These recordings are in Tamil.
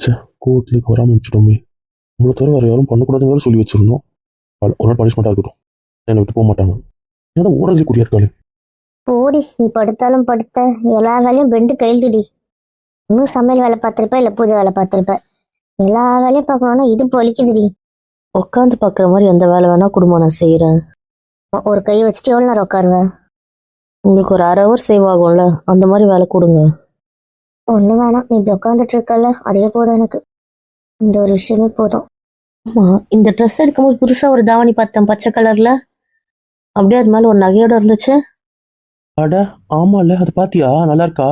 ச்சே கோவத்துலேயே வராமல் வச்சுட்டோமே நம்மளை தவிர வேறு யாரும் பண்ணக்கூடாதுன்னு வேற சொல்லி வச்சிருந்தோம். ஒரு நாள் பனிஷ்மெண்ட்டாக இருக்கட்டும். என்னை விட்டு போக மாட்டாங்க. ஏன்னா ஓரஞ்சு குடியா இருக்காளே? போடி நீ படுத்தாலும் படுத்த. எல்லா வேலையும் பெண்டு கைழ்த்துடி இன்னும் சமையல் வேலை பார்த்துருப்ப இல்லை பூஜை வேலை பார்த்துருப்ப? எல்லா வேலையும் பார்க்கணும்னா இடுப்பு வலிக்குதுடி. உட்காந்து பார்க்குற மாதிரி எந்த வேலை வேணா குடும்பம் நான் செய்கிறேன் ஒரு கை வச்சுட்டு எவ்வளோ நேரம் உட்காருவேன் உங்களுக்கு ஒரு அரை ஹவர் சேவ் ஆகும்ல? அந்த மாதிரி வேலை கொடுங்க. ஒன்றும் வேணாம். நீ இப்படி உட்காந்துட்டு இருக்கல அதுவே போதும் எனக்கு. இந்த ஒரு விஷயமே போதும். ஆமா இந்த ட்ரெஸ் எடுக்கும்போது புதுசாக ஒரு தாவணி பார்த்தேன் பச்சை கலரில் அப்படியே அது மேலே ஒரு நகையோட இருந்துச்சு. அட ஆமால அது பாத்தியா? நல்லா இருக்கா?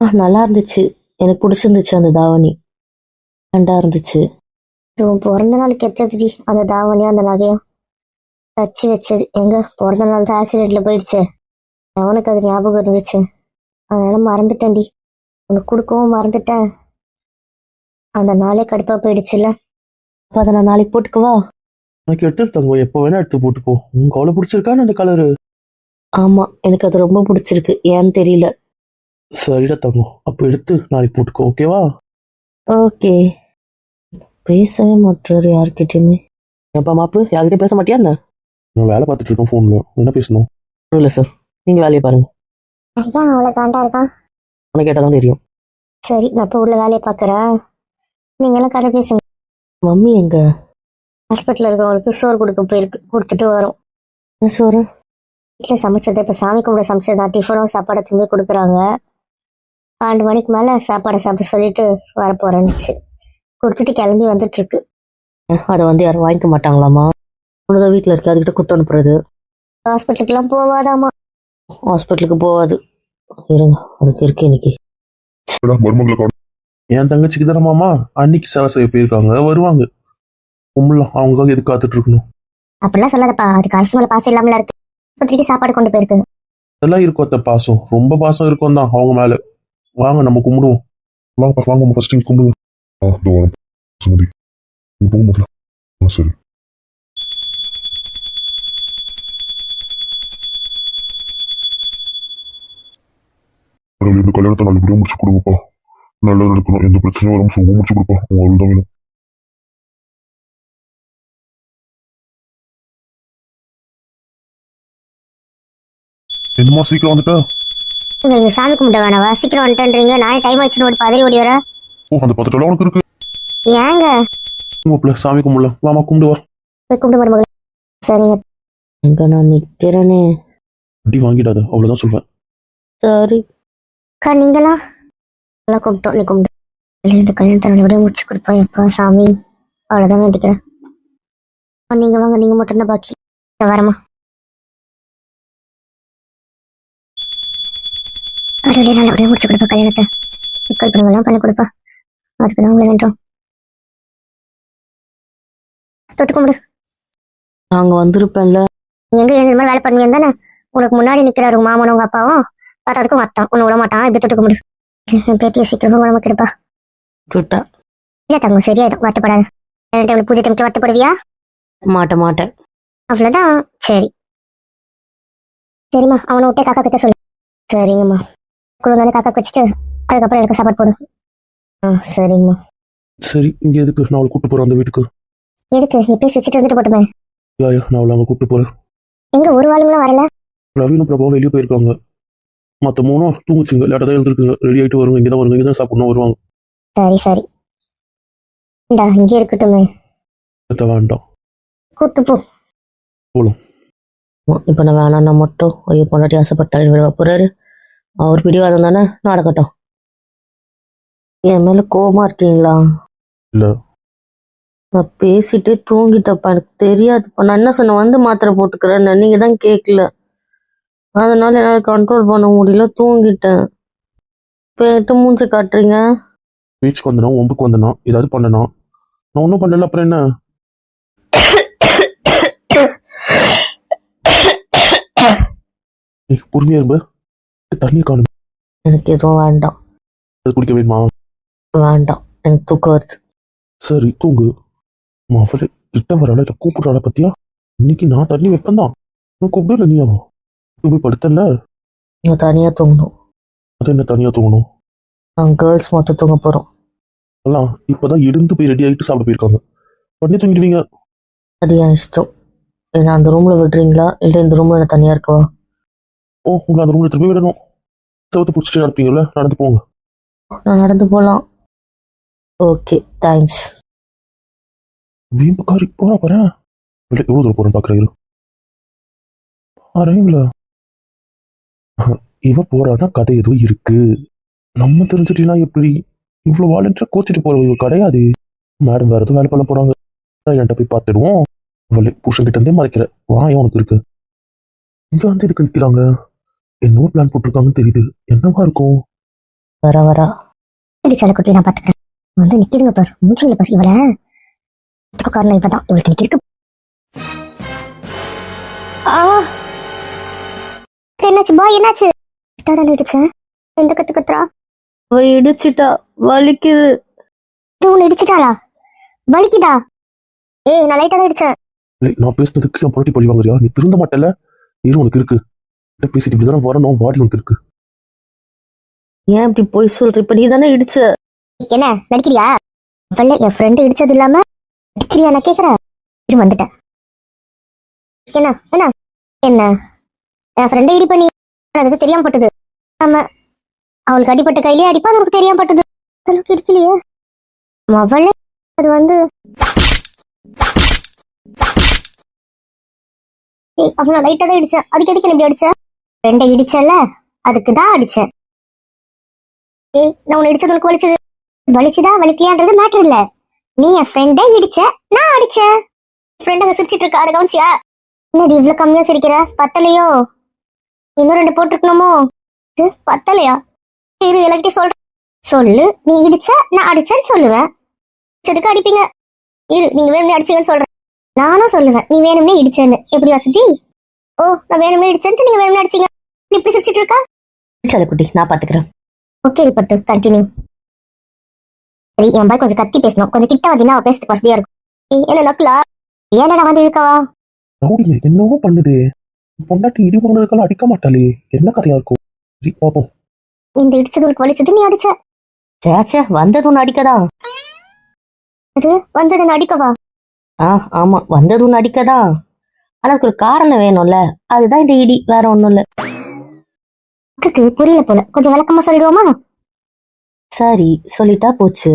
ஆ நல்லா இருந்துச்சு. எனக்கு பிடிச்சிருந்துச்சு அந்த தாவணி. ரெண்டா இருந்துச்சு. இது உன் பிறந்த நாளுக்கு எத்ததுடி அந்த தாவணியும் அந்த நகையும் தச்சு வச்சது. எங்க? பிறந்த நாள் தான் ஆக்சிடென்ட்ல போயிடுச்சு. அவனுக்கு அது ஞாபகம் இருந்துச்சு. அதனால மறந்துட்டேன்டி. உனக்கு கொடுக்கவும் மறந்துட்டேன். அந்த நாளே கடுப்பா போயிடுச்சுல்ல. அப்போ அதை நான் நாளைக்கு போட்டுக்கவா? எனக்கு எடுத்து தங்க எப்போ வேணா எடுத்து போட்டுக்கோ. உங்களுக்கு அவ்வளோ பிடிச்சிருக்கான்னு அந்த கலரு ஆமாம் எனக்கு அது ரொம்ப பிடிச்சிருக்கு. ஏன்னு தெரியல. சரிடா தங்கம். அப்போ எடுத்து நாளைக்கு போட்டுக்கோ ஓகேவா ஓகே. பேசவே மாட்டாரு யார்கிட்டயுமே. ஏப்பா மாப்பு யார்கிட்டயும் பேச மாட்டியா என்ன? நான் வேலை பார்த்துட்டு இருக்கேன் ஃபோனில் என்ன பேசணும்? இல்லை சார் நீங்கள் வேலையை பாருங்க. ஐயா அவ்வளோ காண்டா இருக்கான். உனக்கு கேட்டால் தான் தெரியும். சரி நான் இப்போ உள்ள வேலையை பார்க்குறேன். நீங்களாம் கதை பேசுங்க. மம்மி எங்க? ஹாஸ்பிட்டலில் இருக்கவங்களுக்கு சோறு கொடுக்க போயிருக்கு கொடுத்துட்டு வரும். என்ன சோறு? வீட்டில் சமைச்சதை இப்போ சாமி கும்பிட சமைச்சது தான் டிஃபனும் சாப்பாடை திரும்பி கொடுக்குறாங்க. பன்னெண்டு மணிக்கு மேலே சாப்பாடை சாப்பிட சொல்லிட்டு வரப்போறேன்னுச்சு. கொடுத்துட்டு கிளம்பி வந்துட்டு இருக்கு அதை வந்து யாரும் வாங்கிக்க மாட்டாங்களாமா உனதான் வீட்டில் இருக்கு அதுக்கிட்ட குத்து அனுப்புறது. ஹாஸ்பிட்டலுக்குலாம் போவாதாமா ஹாஸ்பிட்டலுக்கு போகாது இருங்க அதுக்கு இருக்கு இன்னைக்கு. என் தங்கச்சிக்கு தானே மாமா? அன்னைக்கு சேவை செய்ய போயிருக்காங்க வருவாங்க. கும்பலாம் அவங்களுக்காக எதுக்கு காத்துட்டு இருக்கணும்? அப்படிலாம் சொல்லாதப்பா அதுக்கு அரசு மேலே பாசம் இல்லாமல இருக்கு. ஆஸ்பத்திரிக்கு சாப்பாடு கொண்டு போயிருக்கு. அதெல்லாம் இருக்கும் அத்த பாசம். ரொம்ப பாசம் இருக்கும் தான் அவங்க மேல. வாங்க நம்ம கும்பிடுவோம். வாங்க வாங்க ஃபர்ஸ்ட் கும்பிடுவோம். சுமதி. முதல்ல ஆ சரி. கடவுளே, இந்த கல்யாணத்தை நல்லபடியாக முடிச்சு கொடுங்கப்பா. நல்லது நடக்கணும். எந்த பிரச்சனையும் வராமல் சுகம் முடிச்சு கொடுப்பா. உங்க அருள் தான் வேணும். என்னமா சீக்கிரம் வந்துட்டா? நீங்க சாமி கும்பிட வேணாவா சீக்கிரம் வந்துட்டேன்றீங்க. நானே டைம் ஆச்சுன்னு ஓடி பதறி ஓடி வரேன். ஓ அந்த பத்திரம் உனக்கு இருக்கு. ஏங்க? மாப்பிள்ள சாமி கும்பிடலாம் வாமா கும்பிடு வா. போய் கும்பிட்டு மருமகளே. சரிங்க. எங்க நான் நிக்கிறேனே. அடி வாங்கிடாத. அவ்வளவுதான் சொல்வேன். சரி. அக்கா நீங்களா? நல்லா கும்பிட்டோம். நீ கும்பிட்டு இந்த கல்யாணத்தை நல்லபடியாக முடிச்சு கொடுப்பா எப்பா சாமி. அவ்வளோதான் வேண்டிக்கிறேன். அப்ப நீங்க வாங்க. நீங்க மட்டும்தான் பாக்கி. வரமா கடவுளே நல்லபடியாக முடிச்சு கொடுப்பா கல்யாணத்தை. சிக்கல் பண்ணுங்கெல்லாம் பண்ணி கொடுப்பா. அதுக்கு தான் உங்களை வேண்டோம் தொட்டு கும்பிடு. நாங்க வந்திருப்பேன்ல. எங்க இந்த மாதிரி வேலை பண்ணுவீங்க தானே? உனக்கு முன்னாடி நிக்கிறாரு உங்க மாமனும் உங்க அப்பாவும். பார்த்ததுக்கும் அத்தான் உன்னை விட மாட்டான் இப்படி தொட்டு கும்பிடு என் பேத்திய சீக்கிரமா உடம்பு கிடப்பா விட்டேன் இல்ல தங்கம் சரியாயிடும். வருத்தப்படாத. டைம்ல பூஜை டைம்க்கு வருத்தப்படுவியா? மாட்டேன் மாட்டேன் அவ்வளவுதான். சரி. சரிம்மா அவனை விட்டே காக்கா கிட்ட சொல்லு. சரிங்கம்மா. குழுந்தானே காக்கா வச்சுட்டு அதுக்கப்புறம் எனக்கு சாப்பாடு போடு. ஆ சரிங்கம்மா. சரி இங்க எதுக்கு? நான் அவளை கூட்டு போறேன் அந்த வீட்டுக்கு. எதுக்கு? இப்பயே சிரிச்சிட்டு வந்துட்டு போட்டுமே. யாயா நான் அவளை அங்க கூட்டு போறேன். எங்க ஒரு வாளுங்களும் வரல? ரவினும் பிரபாவும் வெளியே போயிருக்காங்க. மற்ற மூணும் தூங்குச்சுங்க லேட்டாக தான் எழுந்திருக்குங்க ரெடி ஆயிட்டு வருவாங்க இங்கே தான் வருவாங்க இங்கே தான் சாப்பிடணும் வருவாங்க. சரி சரி. இந்தா இங்கே இருக்கட்டுமே. அத்தை வேண்டாம். கூட்டு போ. இப்போ நான் வேணான்னா மட்டும் ஐயோ பொண்டாட்டி ஆசைப்பட்டாரு விடுவா போறாரு அவர் பிடிவாதம் தானே நடக்கட்டும். என் மேல கோவமா இருக்கீங்களா? இல்ல. நான் பேசிட்டே தூங்கிட்டப்பா எனக்கு தெரியாதுப்பா. நான் என்ன சொன்னேன் வந்து மாத்திரை போட்டுக்கிறேன்னு நீங்க தான் கேட்கல அதனால என்னால கண்ட்ரோல் பண்ண முடியல தூங்கிட்டேன். இப்போ என்கிட்ட மூஞ்சி காட்டுறீங்க? பீச்சுக்கு வந்தனா ஒம்புக்கு வந்தனா ஏதாவது பண்ணனா? நான் ஒன்றும் பண்ணல அப்புறம் என்ன? ஏய், பொறுமையா இரும்ப தண்ணி காணும். எனக்கு எதுவும் வேண்டாம். அது குடிக்க வேணுமா? வேண்டாம். எனக்கு தூக்கம் வருது. சரி தூங்கு. அம்மா, அவளே கிட்ட வராள இல்லை கூப்பிடுறாள பத்தியா? இன்னைக்கு நான் தண்ணி வைப்பேன் தான் நான் கூப்பிடல நீயாவா? போய் படுத்தல நான் தனியா தூங்கணும். அது என்ன தனியா தூங்கணும்? நாங்கள் கேர்ள்ஸ் மட்டும் தூங்க போறோம். எல்லாம் இப்பதான் எழுந்து போய் ரெடி ஆகிட்டு சாப்பிட போயிருக்காங்க. உடனே தூங்கிடுவீங்க. அது என் இஷ்டம். என்ன அந்த ரூம்ல விடுறீங்களா? இல்லை இந்த ரூம்ல நான் தனியா இருக்கவா? ஓ உங்களை அந்த ரூம்ல திரும்பி விடணும். செவத்தை பிடிச்சிட்டு நடப்பீங்கல்ல? நடந்து போங்க. நான் நடந்து போகலாம் ஓகே தேங்க்ஸ் வீம்புக்காரி போறா பாரு. இல்லை எவ்வளோ தூரம் போறேன்னு பார்க்குறேன் இரு இவன் போறான்னா கதை ஏதோ இருக்கு. நம்ம தெரிஞ்சுட்டீங்கன்னா எப்படி? இவ்வளோ வாலண்டியர் கோச்சிட்டு போற இவ கிடையாது. மேடம் வேற எதுவும் வேலை பண்ண போறாங்க. என்கிட்ட போய் பார்த்துடுவோம். அவளே புருஷன் கிட்ட இருந்தே மறைக்கிற. வாயம் உனக்கு இருக்கு. இங்க வந்து இதுக்கு நிற்கிறாங்க என்னவோ பிளான் போட்டிருக்காங்கன்னு தெரியுது. என்னவா இருக்கும்? வர வரா. சரி செல்லக்குட்டி நான் பார்த்துக்கிறேன். வந்து நிற்கிதுங்க பார். மூச்சுங்கள பார் இவளை. காரணம் இவதான். இவளுக்கு நிக்கு ஆ! என்னாச்சு பாய் என்னாச்சு? கிட்டா தானே இடிச்சேன் எந்த கத்து கத்துறா? அவ இடிச்சிட்டா. வலிக்குது. இது உன்னை இடிச்சிட்டாளா? வலிக்குதா? ஏய் நான் லைட்டா தான் இடிச்சேன். இல்லை நான் பேசுனதுக்கு என் பொருட்டி பழி வாங்குறியா? நீ திருந்த மாட்டல இரு உனக்கு இருக்கு. கிட்ட பேசிட்டு இப்படிதானே வரணும்? வாடி உனக்கு இருக்கு. ஏன் இப்படி போய் சொல்ற? இப்ப நீ தானே இடிச்ச என்ன நடிக்கிறியா? அவள என் ஃப்ரெண்டு இடிச்சது இல்லாம நடிக்கிறியா? நான் கேக்குறேன். இரு வந்துட்டேன். என்ன என்ன? என்ன? என் ஃப்ரெண்டை இடி பண்ணி அதுக்கு தெரியாம பட்டது. ஆமா. அவளுக்கு அடிப்பட்ட கையிலே அடிப்பா நமக்கு தெரியாம பட்டது. அளவுக்கு இடிக்கலையே. அவளே அது வந்து ஏய் அவனை லைட்டா தான் இடிச்சேன் அதுக்கு எதுக்கு என்ன இப்படி அடிச்ச? ஃப்ரெண்டை இடிச்சல அதுக்கு தான் அடிச்சேன். ஏய் நான் உன்னை இடிச்சது உனக்கு வலிச்சது. வலிச்சுதா வலிக்கலையான்றது மேட்டர் இல்ல. நீ என் ஃப்ரெண்டை இடிச்ச நான் அடிச்சேன். ஃப்ரெண்ட் அங்க சிரிச்சிட்டு இருக்கா? அதை கவனிச்சியா? என்னடி இவ்வளவு கம்மியா சிரிக்கிற? பத்தலையோ? இன்னும் ரெண்டு போட்டிருக்கணுமோ? இது பத்தலையா? இரு எல்லாத்தையும் சொல்றேன் சொல்லு. நீ இடிச்ச நான் அடிச்சேன்னு சொல்லுவேன். இடிச்சதுக்கு அடிப்பீங்க. இரு நீங்க வேணும்னே அடிச்சீங்கன்னு சொல்றேன் நானும் சொல்லுவேன். நீ வேணும்னே இடிச்சேன்னு. எப்படி வசதி? ஓ நான் வேணும்னே இடிச்சேன்ட்டு நீங்க வேணும்னே அடிச்சீங்க. நீ இப்படி சிரிச்சிட்டு இருக்கா? குட்டி நான் பாத்துக்கிறேன். ஓகே பட்டு கண்டினியூ சரி என் பாய் கொஞ்சம் கத்தி பேசணும். கொஞ்சம் கிட்ட வந்தீங்கன்னா அவ பேசுறதுக்கு வசதியா இருக்கும். என்ன நக்கலா? ஏன்டா வந்து இருக்கவா என்னவோ பண்ணுது. பொண்டாட்டி இடி போனதுக்கெல்லாம் அடிக்க மாட்டாளே. என்ன கதையா இருக்கும்? சரி பாப்போம் இந்த இடிச்சது உனக்கு வலிச்சது நீ அடிச்ச சேச்சே வந்தது ஒன்று அடிக்கதான் அது வந்தது நான் அடிக்கவா? ஆ ஆமா வந்தது ஒன்று அடிக்கதான் ஆனா அதுக்கு ஒரு காரணம் வேணும்ல. அதுதான் இந்த இடி வேற ஒண்ணும் இல்ல. அக்காக்கு புரியல போல. கொஞ்சம் விளக்கமா சொல்லிடுவோமா? சரி சொல்லிட்டா போச்சு.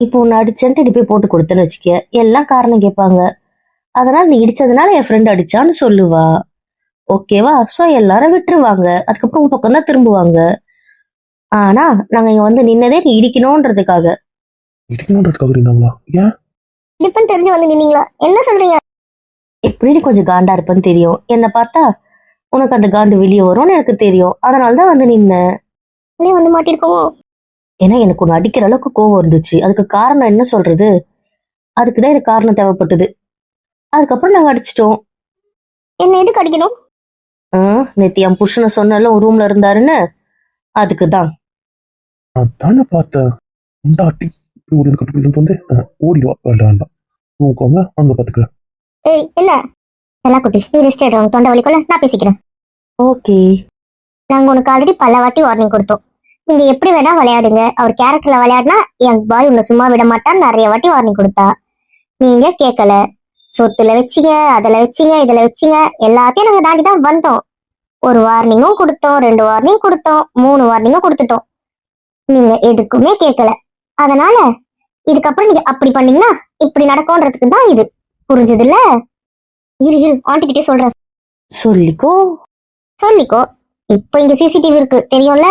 இப்போ உன்னை அடிச்சேன்ட்டு போய் போட்டு கொடுத்தேன்னு வச்சுக்க. எல்லாம் காரணம் கேட்பாங்க. அதனால நீ இடிச்சதுனால என் ஃப்ரெண்ட் அடிச்சான்னு சொல்லுவா. ஓகேவா? ஸோ எல்லாரும் விட்டுருவாங்க. அதுக்கப்புறம் உன் பக்கம் தான் திரும்புவாங்க. ஆனா நாங்க இங்க வந்து நின்னதே நீ இடிக்கணும்ன்றதுக்காக இடிக்கணுன்றதுக்காக இருந்தாங்களா ஏன்? தெரிஞ்சு வந்து நின்னீங்களா? என்ன சொல்றீங்க? எப்படி நீ கொஞ்சம் காண்டா இருப்பேன்னு தெரியும். என்னை பார்த்தா உனக்கு அந்த காண்டு வெளியே வரும்னு எனக்கு தெரியும். அதனால தான் வந்து நின்னேன். நீ வந்து மாட்டிருக்கோமோ? ஏன்னா எனக்கு ஒன்று அடிக்கிற அளவுக்கு கோவம் இருந்துச்சு அதுக்கு காரணம் என்ன சொல்றது? அதுக்கு தான் எனக்கு காரணம் தேவைப்பட்டது. அதுக்கப்புறம் நாங்கள் அடிச்சிட்டோம். என்ன எதுக்கு அடிக்கணும்? நேற்று என் புருஷனை சொன்னால ஒரு ரூம்ல இருந்தாருன்னு? அதுக்கு தான் அதானே பார்த்தேன் பொண்டாட்டி இப்படி ஒரு இதுக்கு இப்படி வந்து ஓடிடுவா. வேண்டாம் வேண்டாம். உங்க அங்க பாத்துக்கிறேன். ஏய் என்ன? எல்லா குட்டி நீ ரெஸ்ட் எடுவாங்க தொண்டை வலிக்கல நான் பேசிக்கிறேன். ஓகே. நாங்க உனக்கு ஆல்ரெடி பல வாட்டி வார்னிங் கொடுத்தோம். நீங்க எப்படி வேணா விளையாடுங்க. அவர் கேரக்டர்ல விளையாடினா என் பாய் உன்னை சும்மா விட மாட்டான்னு நிறைய வாட்டி வார்னிங் கொடுத்தா. நீங்க கேட்கல. சொத்துல வச்சீங்க அதுல வச்சீங்க இதுல வச்சீங்க. எல்லாத்தையும் நாங்க தாண்டி தான் வந்தோம். ஒரு வார்னிங்கும் கொடுத்தோம் ரெண்டு வார்னிங் கொடுத்தோம் மூணு வார்னிங்கும் கொடுத்துட்டோம். நீங்க எதுக்குமே கேட்கல அதனால இதுக்கப்புறம் நீங்க அப்படி பண்ணீங்கன்னா இப்படி நடக்கும்ன்றதுக்கு தான் இது. புரிஞ்சதுல்ல? இரு இரு ஆண்டி கிட்டே சொல்றேன். சொல்லிக்கோ. சொல்லிக்கோ. இப்போ இங்க சிசிடிவி இருக்கு தெரியும்ல?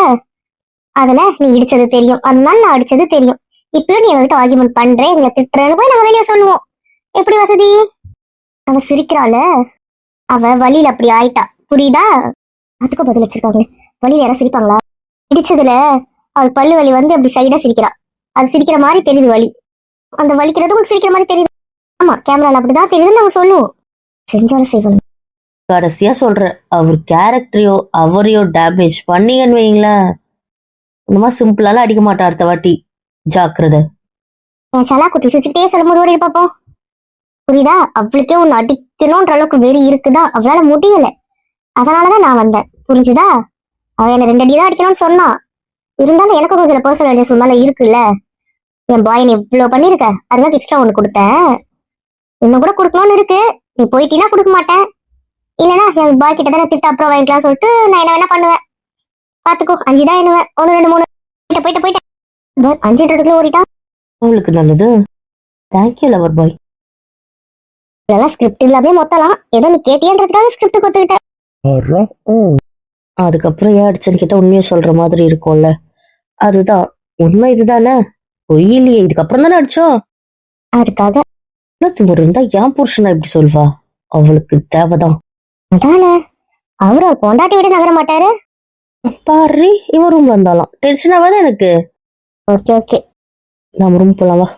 அதுல நீ இடிச்சது தெரியும். அதனால நான் அடிச்சது தெரியும். இப்பயும் நீ எங்ககிட்ட ஆர்குமெண்ட் பண்றேன் எங்களை திட்டுறேன்னு போய் நாங்க வெளியே சொல்லுவோம். எப்படி வசதி? அவ சிரிக்கிறாள. அவ வழியில அப்படி ஆயிட்டா. புரியுதா? அதுக்கும் பதில் வச்சிருக்காங்களே. வழியில யாரும் சிரிப்பாங்களா? இடிச்சதுல அவள் பல்லு வலி வந்து அப்படி சைடா சிரிக்கிறா. அது சிரிக்கிற மாதிரி தெரியுது வலி. அந்த வலிக்கிறது உங்களுக்கு சிரிக்கிற மாதிரி தெரியுது. ஆமா கேமரால அப்படிதான் தெரியுதுன்னு நாங்க சொல்லுவோம். செஞ்சாலும் செய்வாங்க. கடைசியா சொல்றேன் அவர் கேரக்டரையோ அவரையோ டேமேஜ் பண்ணீங்கன்னு வைங்களேன். இந்த மாதிரி சிம்பிளாலாம் அடிக்க மாட்டா அடுத்த வாட்டி. ஜாக்கிரதை. என் சலா குட்டி சிரிச்சுக்கிட்டே சொல்லும்போது ஓடி பார்ப்போம் புரியுதா? அவளுக்கே உன்னை அடிக்கணும்ன்ற அளவுக்கு வெறி இருக்குதா? அவளால முடியல. அதனாலதான் நான் வந்தேன். புரிஞ்சுதா? அவ என்ன ரெண்டு அடி தான் அடிக்கணும்னு சொன்னா. இருந்தாலும் எனக்கும் கொஞ்சம் பர்சனல் அட்ஜஸ்ட் மேல இருக்குல்ல? என் பாய் நீ இவ்வளவு பண்ணிருக்க. அதுதான் எக்ஸ்ட்ரா ஒண்ணு கொடுத்தேன். இன்னும் கூட கொடுக்கணும்னு இருக்கு. நீ போயிட்டீங்கன்னா கொடுக்க மாட்டேன். இல்லைன்னா என் பாய் கிட்ட தான் திட்ட அப்புறம் வாங்கிக்கலாம் சொல்லிட்டு நான் என்ன வேணா பண்ணுவேன். பாத்துக்கோ. அஞ்சு தான் என்னவேன் ஒன்று ரெண்டு மூணு. போயிட்டு போயிட்டு போயிட்டேன் அஞ்சுன்றதுக்குள்ள ஓடிட்டா? உங்களுக்கு நல்லது. தேங்க்யூ லவர் பாய் இதெல்லாம் ஸ்கிரிப்ட் இல்லாமே மொத்தலாம். ஏதோ நீ கேட்டியன்றதுக்காக ஸ்கிரிப்ட் கொடுத்துக்கிட்டேன் அதுக்கப்புறம் ஏன் அடிச்சேன்னு கேட்டா உண்மையை சொல்ற மாதிரி இருக்கும்ல. அதுதான். உண்மை இதுதானே? பொய் இல்லையே. இதுக்கப்புறம் தானே அடிச்சோம். அதுக்காக. என்ன திமிரு இருந்தா ஏன் புருஷனா இப்படி சொல்வா? அவளுக்கு தேவைதான். அதானே? அவரு ஒரு பொண்டாட்டி விட நகர மாட்டாரு? பாரு இவன் ரூம் வந்தாலாம் டென்ஷன் ஆகாத எனக்கு? Okay okay. நம்ம ரூம் போலாம்? வா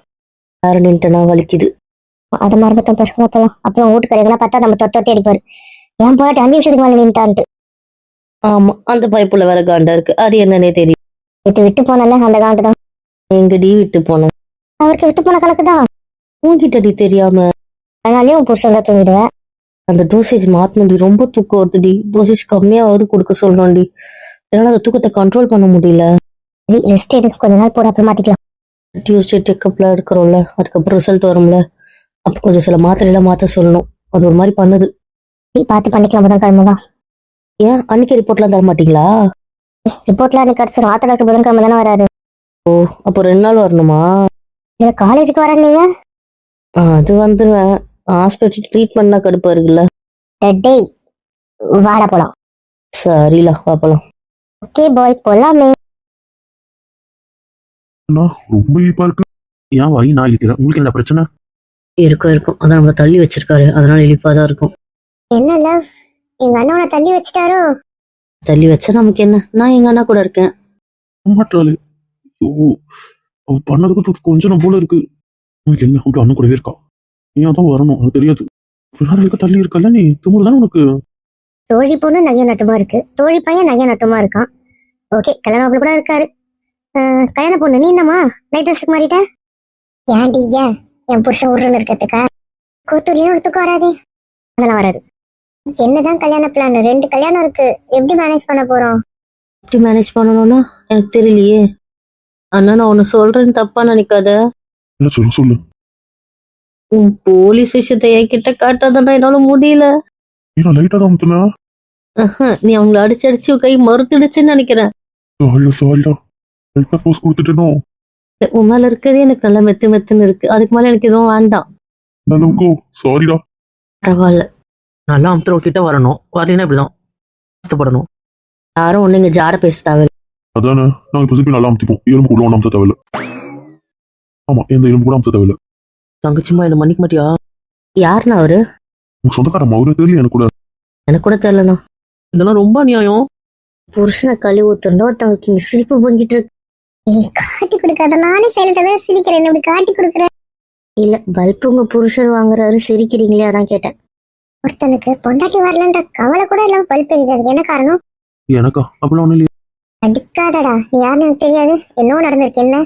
வேற நின்ட்டனா வலிக்குது. அதை மறந்துட்டோம் பிரச்சனை போலாம். அப்புறம் வீட்டுக்காரங்களாம் பார்த்தா நம்ம தொத்த தேடிப்பாரு ஏன் போயிட்டு அஞ்சு நிமிஷத்துக்கு மேலே நின்ட்டான்ட்டு ஆமா அந்த பைப்புல வேற காண்டா இருக்கு. அது என்னன்னே தெரியும். விட்டு விட்டு போனல அந்த காண்டு தான். எங்கடி விட்டு போனேன்? அவருக்கு விட்டு போன கணக்கு தான். உன்கிட்டடி தெரியாம? அதனாலயும் உன் புருஷன் தான் தூங்கிடுவேன். அந்த டோசேஜ் மாத்தணும்டி ரொம்ப தூக்கம் வருதுடி. டோசேஜ் கம்மியாவது கொடுக்க சொல்றோம்டி என்னால அந்த தூக்கத்தை கண்ட்ரோல் பண்ண முடியல. ரெஸ்ட் எடுக்க கொஞ்ச நாள் போட அப்புறம் மாத்திக்கலாம். டியூஸ்டே செக்கப்ல எடுக்கிறோம்ல. அதுக்கப்புறம் ரிசல்ட் வரும்ல. அப்போ கொஞ்சம் சில மாத்திரையெல்லாம் மாத்த சொல்லணும். அது ஒரு மாதிரி பண்ணுது. சரி, பார்த்து பண்ணிக்கலாம் புதன் கிழமை ஏன்? அன்னைக்கு ரிப்போர்ட்லாம் தர மாட்டீங்களா? ரிப்போர்ட்ல எனக்கு கிடைச்சிடும் ஆத்த டாக்டர் புதன் கிழமை தானே வராரு. அப்போ ரெண்டு நாள் வரணுமா? இதுல காலேஜுக்கு வர நீங்க? அது வந்துருவேன். ஹாஸ்பிட்டல் ட்ரீட்மெண்ட்னா கடுப்பா இருக்குல்ல. டே வாடா போலாம். சரிலா பாப்பலாம் ஓகே பாய் போலாமே. ரொம்ப இனிப்பா இருக்கு. ஏன் வாய் நான் இருக்கிறேன் உங்களுக்கு என்ன பிரச்சனை? இருக்கும் இருக்கும். அதான் நம்ம தள்ளி வச்சிருக்காரு. அதனால இழிப்பா தான் இருக்கும். என்ன லவ்? எங்க அண்ணனை தள்ளி வச்சுட்டாரோ? தள்ளி வச்சா நமக்கு என்ன? நான் எங்க அண்ணா கூட இருக்கேன். மாட்டாளு ஓ அவ பண்ணதுக்கு தூக்கு கொஞ்சம் போல இருக்கு. உனக்கு என்ன? உங்க அண்ணன் கூடவே இருக்கா? நீ அதான் வரணும். எனக்கு தெரியாது. பின்னாடி தள்ளி இருக்கல நீ? துமுறு தானே உனக்கு? தோழி பொண்ணு நகை நட்டுமா இருக்கு? தோழி பையன் நகை நட்டுமா இருக்கான்? ஓகே கல்யாணம் மாப்பிள்ள கூட இருக்காரு. கல்யாண பொண்ணு நீ என்னம்மா? நைட் ட்ரெஸ்க்கு மாறிட்ட? ஏன்டி ஏன்? என் புருஷன் உருன்னு இருக்கிறதுக்கா? கூத்துலயும் ஒருத்துக்கு வராதே. அதெல்லாம் வராது. என்னதான் கல்யாண பிளான் ரெண்டு கல்யாணம் இருக்கு. எப்படி மேனேஜ் பண்ண போறோம்? எப்படி மேனேஜ் பண்ணணும்னா எனக்கு தெரியலையே. அண்ணா நான் ஒன்னு சொல்றேன்னு தப்பா நினைக்காத. என்ன சொல்லு சொல்லு. உன் போலீஸ் விஷயத்தை என்கிட்ட காட்டாதடா என்னால முடியல. ஏன்னா லைட்டா தான் நீ அவங்கள அடிச்சு அடிச்சு கை மறுத்துடுச்சுன்னு நினைக்கிறேன். சாரிடா லைட்டா கொடுத்துட்டேனோ? உன் மேல இருக்கிறதே எனக்கு நல்லா மெத்து மெத்துன்னு இருக்கு. அதுக்கு மேல எனக்கு எதுவும் வேண்டாம். சாரிடா பரவாயில்ல. நல்லா அமுத்துறவ கிட்ட வரணும். வரலன்னா இப்படிதான். கஷ்டப்படணும். யாரும் ஒண்ணு இங்க ஜாட பேச தேவையில்ல. அதானே? நாங்க இப்போ திருப்பி நல்லா அமுத்திப்போம். எலும்பு கூட ஒன்றும் அமுத்த தேவையில்ல. ஆமா எந்த எலும்பு கூட அமுத்த தேவையில்ல. தங்கச்சிமா என்ன மன்னிக்க மாட்டியா? யாருண்ணா அவரு? உங்க சொந்தக்காரம்மா அவரு தெரியல எனக்கு கூட. எனக்கு கூட தெரியலண்ணா. இதெல்லாம் ரொம்ப அநியாயம். புருஷனை கழுவி ஊத்துறதோ ஒருத்தவங்களுக்கு இங்க சிரிப்பு பொங்கிட்டு இருக்கு. ஏய், காட்டி கொடுக்காத. நானே செயல்கிட்ட தான் சிரிக்கிறேன். இப்படி காட்டி கொடுக்குறேன் இல்ல பல்ப் உங்க புருஷர் வாங்குறாரு சிரிக்கிறீங்களே அதான் கேட்டேன். ஒருத்தனுக்கு பொண்டாட்டி வரலன்ற கவலை கூட இல்லாம பல்ப் எரியுது. அதுக்கு என்ன காரணம்? எனக்கா? அப்படிலாம் ஒன்றும் இல்லையா. அடிக்காதடா. நீ யாருன்னு எனக்கு தெரியாது. என்னவோ நடந்திருக்கு. என்ன?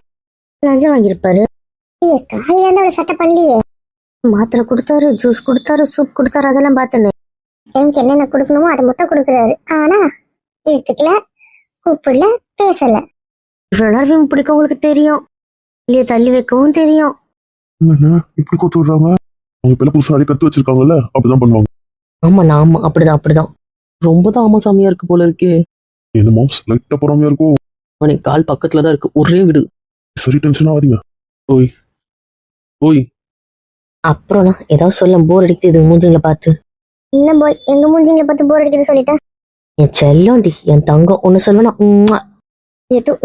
லஞ்சம் வாங்கியிருப்பாரு. ஏய், காலையில இருந்து அவளை சட்டை பண்ணலையே. மாத்திரை கொடுத்தாரு ஜூஸ் கொடுத்தாரு சூப் கொடுத்தாரு அதெல்லாம் பார்த்தேன். டைம்க்கு என்னென்ன கொடுக்கணுமோ அதை மட்டும் கொடுக்குறாரு. ஆனா இழுத்துக்கல கூப்பிடல பேசல. இவ்வளவு நேரம் பிடிக்க உங்களுக்கு தெரியும். இல்லையே தள்ளி வைக்கவும் தெரியும். என்ன? இப்படி கொடுத்து விடுறாங்க? அவங்க இப்ப எல்லாம் புதுசா நிறைய கத்து வச்சிருக்காங்கல்ல அப்படிதான் பண்ணுவாங்க. ஆமாண்ணா ஆமா அப்படிதான் அப்படிதான். ரொம்ப தான் ஆமா சாமியா இருக்கு போல இருக்கே. என்னமோ லைட்டா பொறாமையா இருக்கும் அவனுக்கு கால் பக்கத்துல தான் இருக்கு. ஒரே வீடு. சரி டென்ஷன் ஆகாதீங்க. ஓய் ஓய். அப்புறம்ண்ணா ஏதாவது சொல்ல போர் அடிக்குது இது மூஞ்சிங்களை பார்த்து. என்ன போய் எங்க மூஞ்சிங்களை பார்த்து போர் அடிக்குது சொல்லிட்டேன் என் செல்லம்டி என் தங்கம். ஒன்னு சொல்லுவேனா?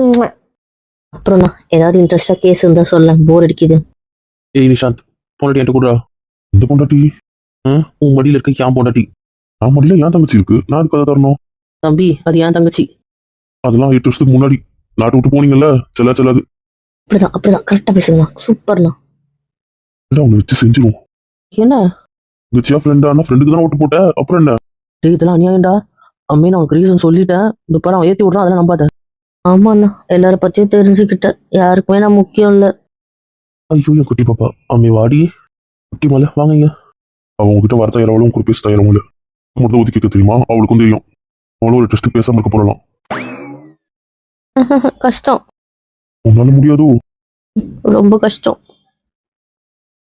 உம்மா. அப்புறம்ண்ணா ஏதாவது இன்ட்ரெஸ்டா கேஸ் இருந்தா சொல்ல போர் அடிக்குது. ஏய் நிஷாந்த் பொண்டாட்டி என்கிட்ட கூட இந்த பொண்டாட்டி? ஆ, உன் மடியில இருக்க ஏன் பொண்டாட்டி. நான் மடியில ஏன் தங்கச்சி இருக்கு? நான் அதுக்கு அதை தரணும்? தம்பி அது ஏன் தங்கச்சி? அதெல்லாம் எட்டு வருஷத்துக்கு முன்னாடி. நாட்டை விட்டு போனீங்கல்ல? செல்லா செல்லாது. அப்படிதான் அப்படிதான். கரெக்டா பேசுங்கண்ணா. சூப்பர்ண்ணா இல்லை அவங்க வச்சு செஞ்சிருவோம். என்ன? தங்கச்சியா ஃப்ரெண்டானா ஃப்ரெண்டுக்கு தானே ஓட்டு போட்ட? அப்புறம் என்ன? டேய், இதெல்லாம் அநியாயம்டா. அம்மே நான் உனக்கு ரீசன் சொல்லிட்டேன். இந்த பாரு அவன் ஏத்தி விடுறான் அதெல்லாம் நம்பாத. ஆமாண்ணா எல்லார பத்தியும் தெரிஞ்சுக்கிட்டேன் யாருக்குமே நான் முக்கியம் இல்ல. ஐயோ என் குட்டி பாப்பா. அம்மி வாடி. குட்டி மலை வாங்க அவன் உங்ககிட்ட வர தயாராவளும் கூட பேச தயாராவும் இல்லை. மட்டும் ஒதுக்கி வைக்க தெரியுமா? அவளுக்கும் தெரியும். அவளும் ஒரு டெஸ்ட் பேசாம இருக்க போறலாம். கஷ்டம். உன்னால முடியாதோ? ரொம்ப கஷ்டம்.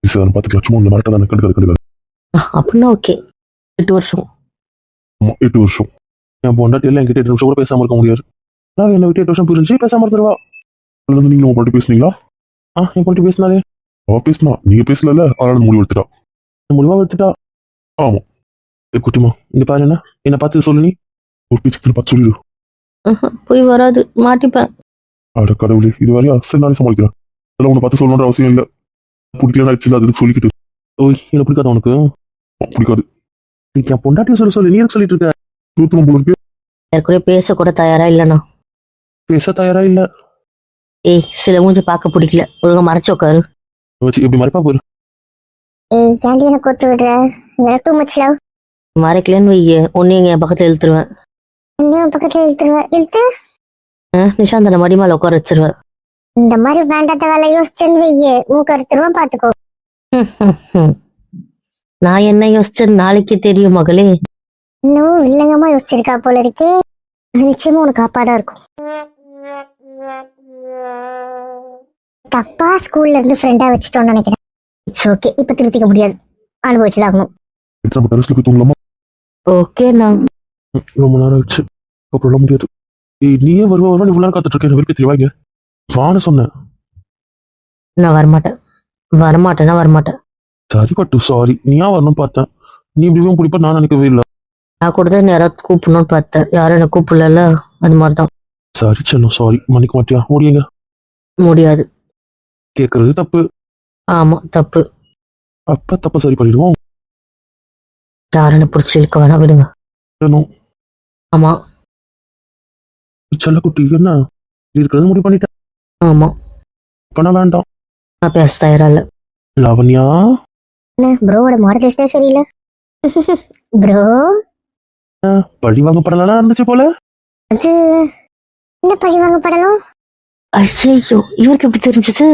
சார் பார்த்துக்கலாம் சும்மா இந்த மரட்டை தானே கண்டுக்காது கண்டுக்காது. அப்படின்னா ஓகே. எட்டு வருஷம். எட்டு வருஷம். என் பொண்டாட்டி எல்லாம் என்கிட்ட எட்டு நிமிஷம் கூட பேசாம இருக்க முடியாது. நான் என்னை விட்டு எட்டு வருஷம் பிரிஞ்சு பேசாம இருந்துருவா. அதுல இருந்து நீங்க உங்க பாட்டு பேசுனீங்களா? ஆ என் பொண்டாட்டி பேசினாலே. அவ பேசினா? நீங்க பேசல அதனால முடிவு எடுத்துட்டா முடிவா எடுத்துட்டா ஆமா. ஏ குட்டிமா இங்க பாரு என்ன? என்னை பார்த்து சொல்லு நீ. ஒரு பேச்சுக்கு பார்த்து சொல்லிடு. அஹ், போய் வராது. மாட்டிப்பேன். அட கடவுளே இது வரையா? சரி நானே சமாளிக்கிறேன். அதெல்லாம் உன்னை பார்த்து சொல்லணுன்ற அவசியம் இல்லை. பிடிக்கல ஆயிடுச்சு அதுக்கு சொல்லிக்கிட்டு. ஓய் என்ன பிடிக்காத உனக்கு? பிடிக்காது. நீ என் பொண்டாட்டியை சொல்ல சொல்லு. நீ எதுக்கு சொல்லிட்டு இருக்க? நூத்தணும் போல இருக்கு யார் கூட பேச கூட தயாரா இல்லைண்ணா. பேச தயாரா இல்ல? ஏய் சில மூஞ்சி பார்க்க பிடிக்கல. ஒழுங்கா மறைச்சு உட்காரு. எப்படி மறைப்பா போயிரு ஏய் ஏன்டி என்ன கோத்து விடுற? எனக்கு டூ மச் லவ் மறைக்கலன்னு வைய ஒன்னு எங்க என் பக்கத்துல இழுத்துருவேன். இன்னும் பக்கத்துல இழுத்துருவேன் இழுத்து? அஹ், நிஷாந்தனை மடி மேல உட்கார வச்சிருவேன் இந்த மாதிரி வேண்டாத வேலை யோசிச்சேன்னு வையே மூக்க அறுத்துருவான் பாத்துக்கோ. நான் என்ன யோசிச்சேன்னு நாளைக்கே தெரியும் மகளே. இன்னும் வில்லங்கமா யோசிச்சிருக்கா போல இருக்கே. நிச்சயமா உனக்கு அப்பாதான் இருக்கும். தப்பா ஸ்கூல்ல இருந்து ஃப்ரெண்டா வச்சுட்டோம்னு நினைக்கிறேன். இட்ஸ் ஓகே இப்ப திருத்திக்க முடியாது. அனுபவிச்சுதான் ஆகணும் எடுத்து நம்ம டெரஸ்ல போய் தூங்கலாமா? ஓகே நான் ரொம்ப நேரம் ஆயிடுச்சு. அப்புறம் முடியாது. ஏய் நீயே வருவா வருவா நீ இவ்வளவு நேரம் காத்துட்டு இருக்க. வெறுக்க தெரியவாங்க வான்னு சொன்னேன். நான் வரமாட்டேன். வரமாட்டேன்னா வரமாட்டேன். சரி பட்டு சாரி நீயா வரணும்னு பார்த்தேன். நீ இப்படியும் பிடிப்பா நான் நினைக்கவே இல்லை. நான் கூட தான் யாராவது கூப்பிடணும்னு பார்த்தேன். யாரும் என்ன கூப்பிடல அது மாதிரிதான். சரி செல்லம். சாரி மன்னிக்க மாட்டியா? முடியுங்க முடியாது. கேட்கறது தப்பு. ஆமா தப்பு. அப்ப தப்ப சரி பண்ணிடுவோம். யாருன்னு பிடிச்சி இழுக்க வேணா விடுங்க. வேணும் ஆமா. செல்லக்குட்டி என்ன? இருக்கிறது முடிவு பண்ணிட்டேன் ஆமா. பண்ண வேண்டாம். நான் பேச தயாரா இல்ல லாவண்யா? என்ன ப்ரோவோட மாடலிஸ்டே சரியில்லை. ப்ரோ? பழி வாங்க படலாம் இருந்துச்சு போல. அது என்ன பழி வாங்க படணும் ஐயோ இவருக்கு எப்படி தெரிஞ்சது?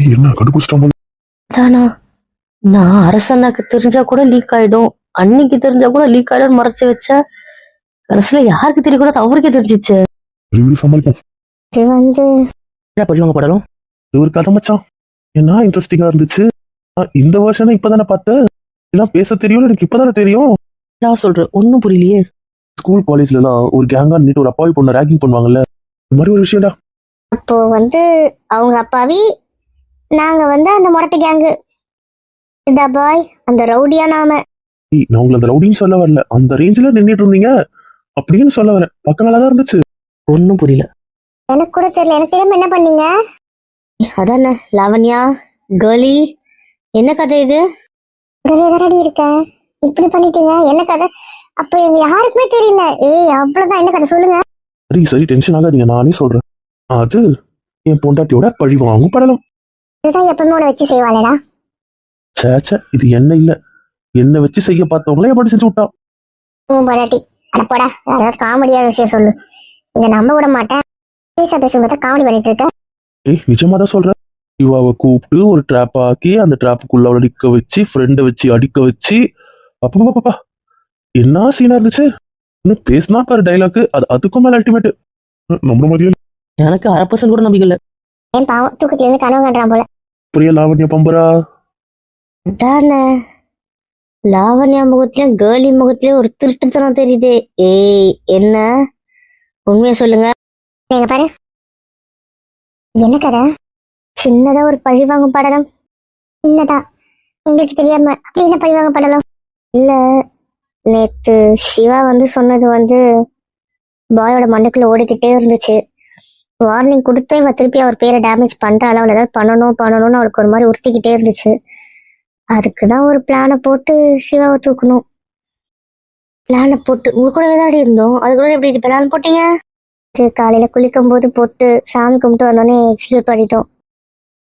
என்ன கண்டுபிடிச்சிட்டா போல தானா? நான் அரசனாக்கு தெரிஞ்சா கூட லீக் ஆயிடும். அன்னைக்கு தெரிஞ்சா கூட லீக் ஆயிடும் மறைச்சு வச்சா கடைசியில யாருக்கு தெரியக்கூடாது அவருக்கே தெரிஞ்சிச்சு. இது வந்து ஏன் பழி வாங்க படலாம்? இது ஒரு கதை மச்சான் என்ன இன்ட்ரெஸ்டிங்கா இருந்துச்சு? இந்த வருஷம் இப்பதானே பார்த்தேன். இதெல்லாம் பேச தெரியும் எனக்கு இப்பதானே தெரியும். நான் சொல்றேன் ஒன்னும் புரியலையே. ஸ்கூல் காலேஜ்ல எல்லாம் ஒரு கேங்கா நின்று ஒரு அப்பாவி பொண்ணு ரேக்கிங் பண்ணுவாங்கல்ல? இந்த மாதிரி ஒரு விஷயம்டா. அப்போ வந்து அவங்க அப்பாவி நாங்க வந்து அந்த முரட்டு கேங்கு இந்த பாய் அந்த ரவுடியா நாம. நான் உங்களை அந்த ரவுடின்னு சொல்ல வரல. அந்த ரேஞ்சில நின்றுட்டு இருந்தீங்க. அப்படின்னு சொல்ல வரேன். பக்கம் நல்லா தான் இருந்துச்சு. ஒன்னும் புரியல. எனக்கு கூட தெரியல. எனக்கு தெரியாம என்ன பண்ணீங்க? அதானே லாவண்யா கேர்லி என்ன கதை இது? தானடி இருக்க? இப்படி பண்ணிட்டீங்க? என்ன கதை? அப்ப எங்க யாருக்குமே தெரியல. ஏய் அவ்வளவுதான். என்ன கதை சொல்லுங்க. சரி சரி டென்ஷன் ஆகாதீங்க. நானே சொல்றேன். அது என் பொண்டாட்டியோட பழி வாங்கும் படலம். இதுதான் எப்பவுமே உன்னை வச்சு செய்வாளேடா. சேச்சே இது என்ன இல்ல. என்ன வச்சு செய்ய பார்த்தவங்களே எப்படி செஞ்சு விட்டா. உன் பொண்டாட்டி அடப்போடா வேற ஏதாவது காமெடியான விஷயம் சொல்லு. இதை நம்ப விட மாட்டேன். பேச பேசும்போது காமெடி பண்ணிட்டு இருக்க ஏய் நிஜமா தான் சொல்றேன். இவாவை கூப்பிட்டு ஒரு ட்ராப் ஆக்கி அந்த ட்ராப்புக்குள்ள அவளை நிக்க வச்சு ஃப்ரெண்டை வச்சு அடிக்க வச்சு அப்பா என்ன சீனா இருந்துச்சு? இன்னும் பேசினா பாரு டைலாக் அது அதுக்கும் மேல அல்டிமேட் நம்மள மாதிரியே எனக்கு அரை பர்சன்ட் கூட நம்பிக்கை இல்லை. ஏன் பாவம்? தூக்கத்துல இருந்து கனவு கண்டான் போல. பிரியா லாவண்யா பம்பரா தானே லாவண்யா முகத்திலயும் கேர்லி முகத்திலயும் ஒரு திருட்டுத்தனம் தெரியுது. ஏய் என்ன? உண்மையை சொல்லுங்க. நீங்க பாரு. என்ன கதை? சின்னதா ஒரு பழி வாங்கும் படலம். சின்னதா. உங்களுக்கு தெரியாம அப்படி என்ன பழி வாங்கும் படலம்? இல்ல. நேத்து சிவா வந்து சொன்னது வந்து பாயோட மண்ணுக்குள்ள ஓடிக்கிட்டே இருந்துச்சு. வார்னிங் கொடுத்து இவ திருப்பி அவர் பேரை டேமேஜ் பண்றாள் அவளை ஏதாவது பண்ணணும் பண்ணணும்னு அவளுக்கு ஒரு மாதிரி உறுத்திக்கிட்டே இருந்துச்சு. அதுக்கு தான் ஒரு பிளானை போட்டு சிவாவை தூக்கணும். பிளானை போட்டு உங்க கூட விளையாடி இருந்தோம். அதுக்குள்ள எப்படி பிளான் போட்டீங்க? காலையில குளிக்கும் போது போட்டு சாமி கும்பிட்டு வந்தோடனே எக்ஸிக்யூட் பண்ணிட்டோம்.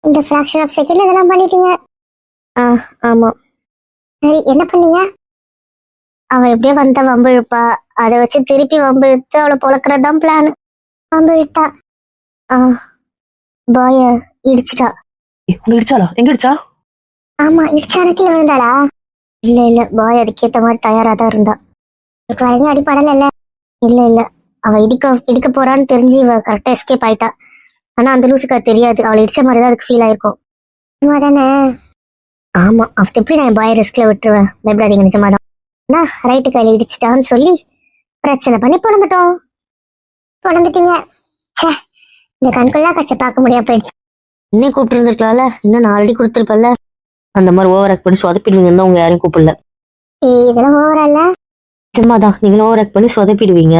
இந்த ஃபிராக்ஷன் ஆஃப் செகண்ட் இதெல்லாம் பண்ணிட்டீங்க. ஆ ஆமா. சரி என்ன பண்ணீங்க? அவ எப்படியோ வந்தா வம்பு இழுப்பா அதை வச்சு திருப்பி வம்பு இழுத்து அவளை பொழக்கிறது தான் பிளான் வம்பு இழுத்தா ஆ பாய இடிச்சிட்டா. இடிச்சாளா? எங்க இடிச்சா? ஆமா இடிச்சான கீழே விழுந்தாளா இல்ல இல்ல பாய் அதுக்கேத்த மாதிரி தயாரா தான் இருந்தா. எனக்கு வரைக்கும் அடிப்படல இல்ல இல்ல இல்ல அவ இடிக்க இடிக்க போறான்னு தெரிஞ்சு இவ கரெக்டா எஸ்கேப் ஆயிட்டா. ஆனா அந்த லூசுக்கு அது தெரியாது. அவளை இடிச்ச மாதிரி தான் அதுக்கு ஃபீல் ஆயிருக்கும். நிஜமா தானே? ஆமா அவத்து எப்படி நான் பாய் ரிஸ்க்ல விட்டுருவேன் பயப்படாதீங்க நிஜமா தான். ரைட்டு கையில இடிச்சிட்டான்னு சொல்லி பிரச்சனை பண்ணி பிறந்துட்டோம். பிறந்துட்டீங்க. ச்சே. இந்த கண்கொள்ளா கஷ்டம் பார்க்க முடியாம போயிடுச்சு. இன்னே கூப்பிட்டு இருந்திருக்கலாம்ல இன்னும் நான் ஆல்ரெடி கொடுத்துருப்பேன்ல அந்த மாதிரி ஓவர் ஆக்ட் பண்ணி சொதப்பிடுவீங்கன்னு தான் உங்க யாரையும் கூப்பிடல. ஏய் இதெல்லாம் ஓவரா இல்ல? சும்மா தான் நீங்களும் ஓவர் ஆக்ட் பண்ணி சொதப்பிடுவீங்க.